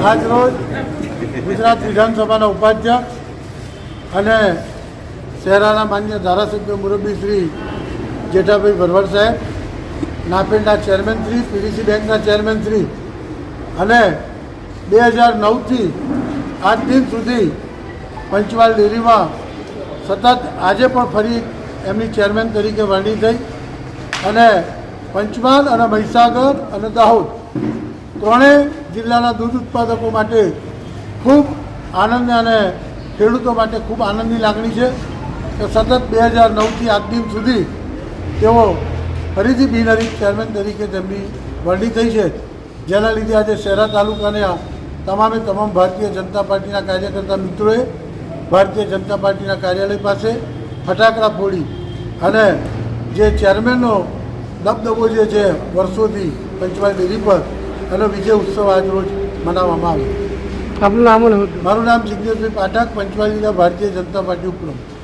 આજ રોજ ગુજરાત વિધાનસભાના ઉપાધ્યક્ષ અને શહેરાના માન્ય ધારાસભ્ય મુરબ્બી શ્રી જેઠાભાઈ ભરવાડ સાહેબ નાપેડના ચેરમેન શ્રી પીડીસી બેંકના ચેરમેન શ્રી અને બે હજાર નવથી આજ દિન સુધી પંચવાલ ડેરીમાં સતત આજે પણ ફરી એમની ચેરમેન તરીકે વરણી થઈ અને પંચમહાલ અને મહીસાગર અને દાહોદ ત્રણેય જિલ્લાના દૂધ ઉત્પાદકો માટે ખૂબ આનંદ અને ખેડૂતો માટે ખૂબ આનંદની લાગણી છે કે સતત બે હજાર નવથી આજ દિન સુધી તેઓ ફરીથી બિનહરીફ ચેરમેન તરીકે તેમની વરણી થઈ છે. જેના લીધે આજે શહેરા તાલુકાના તમામે તમામ ભારતીય જનતા પાર્ટીના કાર્યકર્તા મિત્રોએ ભારતીય જનતા પાર્ટીના કાર્યાલય પાસે ફટાકડા ફોડી અને જે ચેરમેનનો દબદબો જે છે, વર્ષોથી પંચમહાલ ડેરી પર એનો વિજય ઉત્સવ આજરોજ મનાવવામાં આવ્યો. આપનું નામ મારું નામ જિજ્ઞેશભાઈ પાઠક જિલ્લા ભારતીય જનતા પાર્ટી ઉપપ્રમુખ.